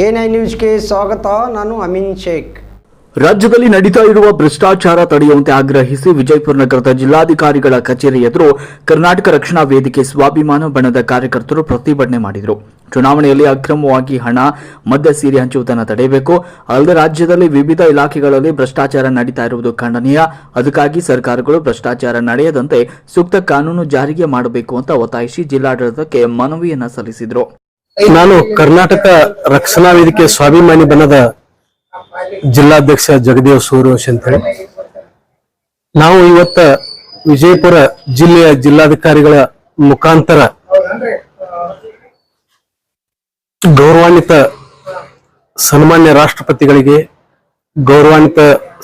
I ನ್ಯೂಸ್ಗೆ ಸ್ವಾಗತ, ನಾನು ಅಮಿನ್ ಶೇಖ್. ರಾಜ್ಯದಲ್ಲಿ ನಡೀತಾ ಇರುವ ಭ್ರಷ್ಟಾಚಾರ ತಡೆಯುವಂತೆ ಆಗ್ರಹಿಸಿ ವಿಜಯಪುರ ನಗರದ ಜಿಲ್ಲಾಧಿಕಾರಿಗಳ ಕಚೇರಿ ಎದುರು ಕರ್ನಾಟಕ ರಕ್ಷಣಾ ವೇದಿಕೆ ಸ್ವಾಭಿಮಾನ ಬಣದ ಕಾರ್ಯಕರ್ತರು ಪ್ರತಿಭಟನೆ ಮಾಡಿದರು. ಚುನಾವಣೆಯಲ್ಲಿ ಅಕ್ರಮವಾಗಿ ಹಣ, ಮದ್ಯ ಸೀರೆ ಹಂಚುವುದನ್ನು ತಡೆಯಬೇಕು. ಅಲ್ಲದೆ ರಾಜ್ಯದಲ್ಲಿ ವಿವಿಧ ಇಲಾಖೆಗಳಲ್ಲಿ ಭ್ರಷ್ಟಾಚಾರ ನಡೀತಾ ಇರುವುದು ಖಂಡನೀಯ. ಅದಕ್ಕಾಗಿ ಸರ್ಕಾರಗಳು ಭ್ರಷ್ಟಾಚಾರ ನಡೆಯದಂತೆ ಸೂಕ್ತ ಕಾನೂನು ಜಾರಿಗೆ ಮಾಡಬೇಕು ಅಂತ ಒತ್ತಾಯಿಸಿ ಜಿಲ್ಲಾಡಳಿತಕ್ಕೆ ಮನವಿಯನ್ನು ಸಲ್ಲಿಸಿದರು. ನಾನು ಕರ್ನಾಟಕ ರಕ್ಷಣಾ ವೇದಿಕೆ ಸ್ವಾಭಿಮಾನಿ ಬಣದ ಜಿಲ್ಲಾಧ್ಯಕ್ಷ ಜಗದೇವ್ ಸೂರ್ಯೋಶ್ ಅಂತ ಹೇಳಿ. ನಾವು ಇವತ್ತ ವಿಜಯಪುರ ಜಿಲ್ಲೆಯ ಜಿಲ್ಲಾಧಿಕಾರಿಗಳ ಮುಖಾಂತರ ಗೌರವಾನ್ವಿತ ಸನ್ಮಾನ್ಯ ರಾಷ್ಟ್ರಪತಿಗಳಿಗೆ, ಗೌರವಾನ್ವಿತ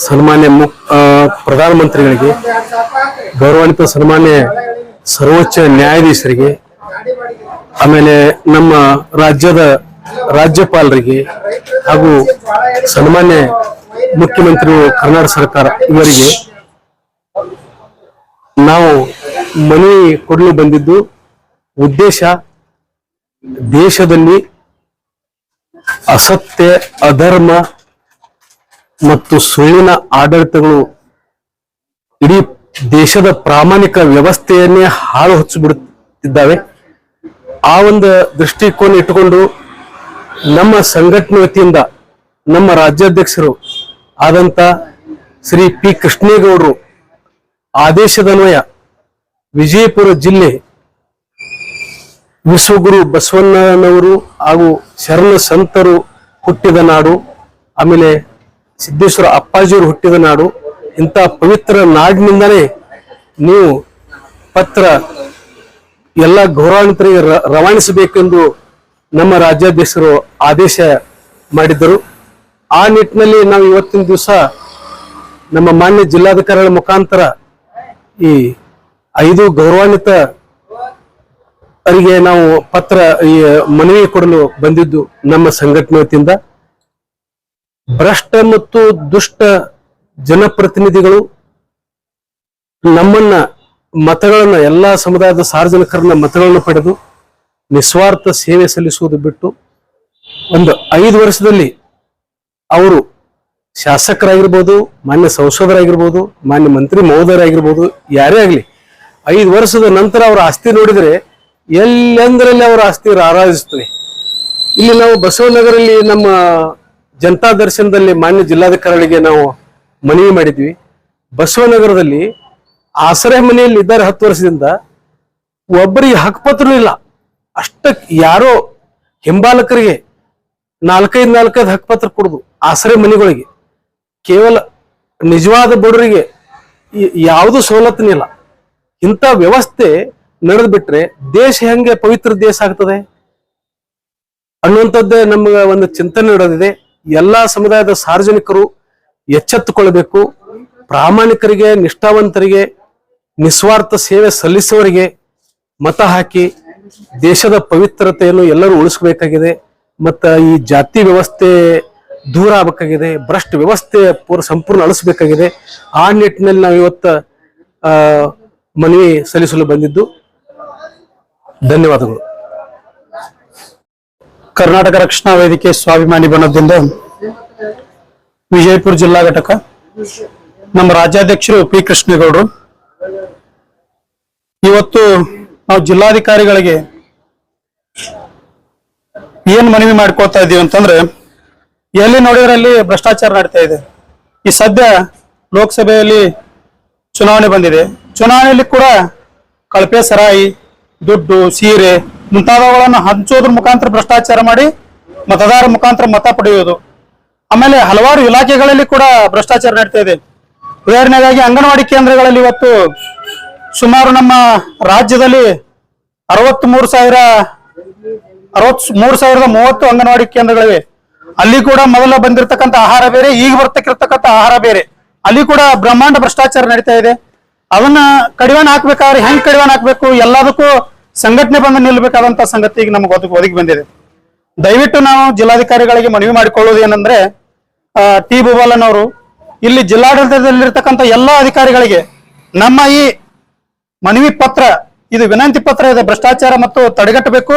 ಸನ್ಮಾನ್ಯ ಪ್ರಧಾನಮಂತ್ರಿಗಳಿಗೆ, ಗೌರವಾನ್ವಿತ ಸನ್ಮಾನ್ಯ ಸರ್ವೋಚ್ಚ ನ್ಯಾಯಾಧೀಶರಿಗೆ ಆಮೇಲೆ ನಮ್ಮ ರಾಜ್ಯದ ರಾಜ್ಯಪಾಲರಿಗೆ ಹಾಗೂ ಸನ್ಮಾನ್ಯ ಮುಖ್ಯಮಂತ್ರಿ ಕರ್ನಾಟಕ ಸರ್ಕಾರ ಇವರಿಗೆ ನಾವು ಮನೆ ಕೊಡಲು ಬಂದಿದ್ದು ಉದ್ದೇಶ ದೇಶದಲ್ಲಿ ಅಸತ್ಯ, ಅಧರ್ಮ ಮತ್ತು ಸುಳ್ಳಿನ ಆಡಳಿತಗಳು ಇಡೀ ದೇಶದ ಪ್ರಾಮಾಣಿಕ ವ್ಯವಸ್ಥೆಯನ್ನೇ ಹಾಳು ಹೊಚ್ಚಿಬಿಡುತ್ತಿದ್ದಾವೆ. ಆ ಒಂದು ದೃಷ್ಟಿಕೋನ ಇಟ್ಟುಕೊಂಡು ನಮ್ಮ ಸಂಘಟನೆ ವತಿಯಿಂದ ನಮ್ಮ ರಾಜ್ಯಾಧ್ಯಕ್ಷರು ಆದಂತ ಶ್ರೀ ಪಿ ಕೃಷ್ಣೇಗೌಡರು ಆದೇಶದನ್ವಯ ವಿಜಯಪುರ ಜಿಲ್ಲೆ ವಿಶ್ವಗುರು ಬಸವಣ್ಣನವರು ಹಾಗೂ ಶರಣ ಸಂತರು ಹುಟ್ಟಿದ ನಾಡು, ಆಮೇಲೆ ಸಿದ್ದೇಶ್ವರ ಅಪ್ಪಾಜಿಯವರು ಹುಟ್ಟಿದ ನಾಡು, ಇಂಥ ಪವಿತ್ರ ನಾಡಿನಿಂದಲೇ ನೀವು ಪತ್ರ ಎಲ್ಲ ಗೌರವಾನ್ವಿತರಿಗೆ ರವಾನಿಸಬೇಕೆಂದು ನಮ್ಮ ರಾಜ್ಯಾಧ್ಯಕ್ಷರು ಆದೇಶ ಮಾಡಿದ್ದರು. ಆ ನಿಟ್ಟಿನಲ್ಲಿ ನಾವು ಇವತ್ತಿನ ದಿವಸ ನಮ್ಮ ಮಾನ್ಯ ಜಿಲ್ಲಾಧಿಕಾರಿಗಳ ಮುಖಾಂತರ ಈ ಐದು ಗೌರವಾನ್ವಿತ ಅವರಿಗೆ ನಾವು ಪತ್ರ, ಈ ಮನವಿ ಕೊಡಲು ಬಂದಿದ್ದು ನಮ್ಮ ಸಂಘಟನೆ ವತಿಯಿಂದ. ಭ್ರಷ್ಟ ಮತ್ತು ದುಷ್ಟ ಜನಪ್ರತಿನಿಧಿಗಳು ನಮ್ಮನ್ನ ಮತಗಳನ್ನ, ಎಲ್ಲಾ ಸಮುದಾಯದ ಸಾರ್ವಜನಿಕರನ್ನ ಮತಗಳನ್ನು ಪಡೆದು ನಿಸ್ವಾರ್ಥ ಸೇವೆ ಸಲ್ಲಿಸುವುದು ಬಿಟ್ಟು ಒಂದು ಐದು ವರ್ಷದಲ್ಲಿ ಅವರು ಶಾಸಕರಾಗಿರ್ಬೋದು, ಮಾನ್ಯ ಸಂಸದರಾಗಿರ್ಬೋದು, ಮಾನ್ಯ ಮಂತ್ರಿ ಮಹೋದಯರಾಗಿರ್ಬೋದು, ಯಾರೇ ಆಗಲಿ, ಐದು ವರ್ಷದ ನಂತರ ಅವರ ಆಸ್ತಿ ನೋಡಿದರೆ ಎಲ್ಲೆಂದರಲ್ಲಿ ಅವರ ಆಸ್ತಿ ಆರಾಧಿಸ್ತದೆ ಇಲ್ಲಿ ನಾವು ಬಸವನಗರಲ್ಲಿ ನಮ್ಮ ಜನತಾ ದರ್ಶನದಲ್ಲಿ ಮಾನ್ಯ ಜಿಲ್ಲಾಧಿಕಾರಿಗಳಿಗೆ ನಾವು ಮನವಿ ಮಾಡಿದ್ವಿ. ಬಸವನಗರದಲ್ಲಿ ಆಶ್ರಯ ಮನೆಯಲ್ಲಿ ಇದ್ದಾರೆ ಹತ್ತು ವರ್ಷದಿಂದ ಒಬ್ಬರಿಗೆ ಹಕ್ಕುಪತ್ರ ಇಲ್ಲ. ಅಷ್ಟ ಯಾರೋ ಹಿಂಬಾಲಕರಿಗೆ ನಾಲ್ಕೈದು ನಾಲ್ಕೈದು ಹಕ್ಕುಪತ್ರ ಕೊಡುದು ಆಸರೆ ಮನೆಗಳಿಗೆ. ಕೇವಲ ನಿಜವಾದ ಬಡವರಿಗೆ ಯಾವುದು ಸವಲತ್ತಿನಿಲ್ಲ ಇಂಥ ವ್ಯವಸ್ಥೆ ನಡೆದು ಬಿಟ್ರೆ ದೇಶ ಹೆಂಗೆ ಪವಿತ್ರ ದೇಶ ಆಗ್ತದೆ? ಅನ್ನುವಂಥದ್ದೇ ನಮ್ಗೆ ಒಂದು ಚಿಂತನೆ ನಡೆದಿದೆ. ಎಲ್ಲಾ ಸಮುದಾಯದ ಸಾರ್ವಜನಿಕರು ಎಚ್ಚೆತ್ತುಕೊಳ್ಬೇಕು ಪ್ರಾಮಾಣಿಕರಿಗೆ, ನಿಷ್ಠಾವಂತರಿಗೆ ನಿಸ್ವಾರ್ಥ ಸೇವೆ ಸಲ್ಲಿಸುವವರಿಗೆ ಮತ ಹಾಕಿ ದೇಶದ ಪವಿತ್ರತೆಯನ್ನು ಎಲ್ಲರೂ ಉಳಿಸಬೇಕಾಗಿದೆ. ಮತ್ತ ಈ ಜಾತಿ ವ್ಯವಸ್ಥೆ ದೂರ ಆಗಬೇಕಾಗಿದೆ. ಭ್ರಷ್ಟ ವ್ಯವಸ್ಥೆ ಪೂರ್ ಸಂಪೂರ್ಣ ಅಳಿಸಬೇಕಾಗಿದೆ. ಆ ನಿಟ್ಟಿನಲ್ಲಿ ನಾವು ಇವತ್ತ ಮನವಿ ಸಲ್ಲಿಸಲು ಬಂದಿದ್ದು. ಧನ್ಯವಾದಗಳು. ಕರ್ನಾಟಕ ರಕ್ಷಣಾ ವೇದಿಕೆ ಸ್ವಾಭಿಮಾನಿ ಬಣದಿಂದ ವಿಜಯಪುರ ಜಿಲ್ಲಾ ಘಟಕ, ನಮ್ಮ ರಾಜ್ಯಾಧ್ಯಕ್ಷರು ಪಿ ಕೃಷ್ಣೇಗೌಡರು. ಇವತ್ತು ನಾವು ಜಿಲ್ಲಾಧಿಕಾರಿಗಳಿಗೆ ಏನ್ ಮನವಿ ಮಾಡ್ಕೋತಾ ಇದೀವಿ ಅಂತಂದ್ರೆ, ಎಲ್ಲಿ ನೋಡಿದ್ರಲ್ಲಿ ಭ್ರಷ್ಟಾಚಾರ ನಡೀತಾ ಇದೆ. ಈ ಸದ್ಯ ಲೋಕಸಭೆಯಲ್ಲಿ ಚುನಾವಣೆ ಬಂದಿದೆ. ಚುನಾವಣೆಯಲ್ಲಿ ಕೂಡ ಕಳಪೆ ಸರಾಯಿ, ದುಡ್ಡು, ಸೀರೆ ಮುಂತಾದವುಗಳನ್ನು ಹಂಚೋದ್ರ ಮುಖಾಂತರ ಭ್ರಷ್ಟಾಚಾರ ಮಾಡಿ ಮತದಾರರ ಮುಖಾಂತರ ಮತ ಪಡೆಯುವುದು ಆಮೇಲೆ ಹಲವಾರು ಇಲಾಖೆಗಳಲ್ಲಿ ಕೂಡ ಭ್ರಷ್ಟಾಚಾರ ನಡೀತಾ ಇದೆ. ಉದಾಹರಣೆಗಾಗಿ ಅಂಗನವಾಡಿ ಕೇಂದ್ರಗಳಲ್ಲಿ ಇವತ್ತು ಸುಮಾರು ನಮ್ಮ ರಾಜ್ಯದಲ್ಲಿ ಅರವತ್ತ್ ಮೂರು ಸಾವಿರ ಅರವತ್ ಮೂರು ಸಾವಿರದ ಮೂವತ್ತು ಅಂಗನವಾಡಿ ಕೇಂದ್ರಗಳಿವೆ. ಅಲ್ಲಿ ಕೂಡ ಮೊದಲ ಬಂದಿರತಕ್ಕಂಥ ಆಹಾರ ಬೇರೆ, ಈಗ ಬರ್ತಕ್ಕಿರ್ತಕ್ಕಂಥ ಆಹಾರ ಬೇರೆ. ಅಲ್ಲಿ ಕೂಡ ಬ್ರಹ್ಮಾಂಡ ಭ್ರಷ್ಟಾಚಾರ ನಡೀತಾ ಇದೆ. ಅದನ್ನ ಕಡಿವಾಣ ಹಾಕ್ಬೇಕಾದ್ರೆ ಹೆಂಗ್ ಕಡಿವಾಣ ಹಾಕ್ಬೇಕು? ಎಲ್ಲದಕ್ಕೂ ಸಂಘಟನೆ ಬಂದು ನಿಲ್ಬೇಕಾದಂತ ಸಂಗತಿ ಈಗ ನಮ್ಗೆ ಒದಗಿ ಬಂದಿದೆ. ದಯವಿಟ್ಟು ನಾವು ಜಿಲ್ಲಾಧಿಕಾರಿಗಳಿಗೆ ಮನವಿ ಮಾಡಿಕೊಳ್ಳೋದು ಏನಂದ್ರೆ ಟಿ ಭೂಬಾಲನ್ ಅವರು ಇಲ್ಲಿ ಜಿಲ್ಲಾಡಳಿತದಲ್ಲಿರ್ತಕ್ಕಂಥ ಎಲ್ಲ ಅಧಿಕಾರಿಗಳಿಗೆ ನಮ್ಮ ಈ ಮನವಿ ಪತ್ರ, ಇದು ವಿನಂತಿ ಪತ್ರ ಇದೆ, ಭ್ರಷ್ಟಾಚಾರ ಮತ್ತು ತಡೆಗಟ್ಟಬೇಕು,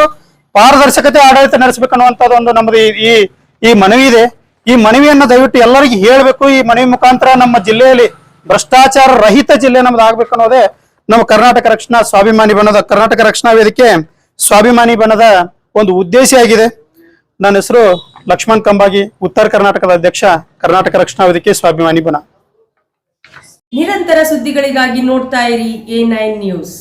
ಪಾರದರ್ಶಕತೆ ಆಡಳಿತ ನಡೆಸಬೇಕು ಅನ್ನುವಂಥದ್ದು ಒಂದು ನಮ್ಮದು ಈ- ಈ ಮನವಿ ಇದೆ. ಈ ಮನವಿಯನ್ನು ದಯವಿಟ್ಟು ಎಲ್ಲರಿಗೂ ಹೇಳಬೇಕು. ಈ ಮನವಿ ಮುಖಾಂತರ ನಮ್ಮ ಜಿಲ್ಲೆಯಲ್ಲಿ ಭ್ರಷ್ಟಾಚಾರ ರಹಿತ ಜಿಲ್ಲೆ ನಮ್ದು ಆಗ್ಬೇಕು ಅನ್ನೋದೇ ನಮ್ಮ ಕರ್ನಾಟಕ ರಕ್ಷಣಾ ಸ್ವಾಭಿಮಾನಿ ಬಣ್ಣದ ಕರ್ನಾಟಕ ರಕ್ಷಣಾ ವೇದಿಕೆ ಸ್ವಾಭಿಮಾನಿ ಬಣ್ಣದ ಒಂದು ಉದ್ದೇಶ ಆಗಿದೆ. ನನ್ನ ಹೆಸರು ಲಕ್ಷ್ಮಣ್ ಕಂಬಾಗಿ ಉತ್ತರ ಕರ್ನಾಟಕದ ಅಧ್ಯಕ್ಷ ಕರ್ನಾಟಕ ರಕ್ಷಣಾ ವೇದಿಕೆ ಸ್ವಾಭಿಮಾನಿ ಬುನ. ನಿರಂತರ ಸುದ್ದಿಗಳಿಗಾಗಿ ನೋಡ್ತಾ ಇರಿ ಎ ನ್ಯೂಸ್.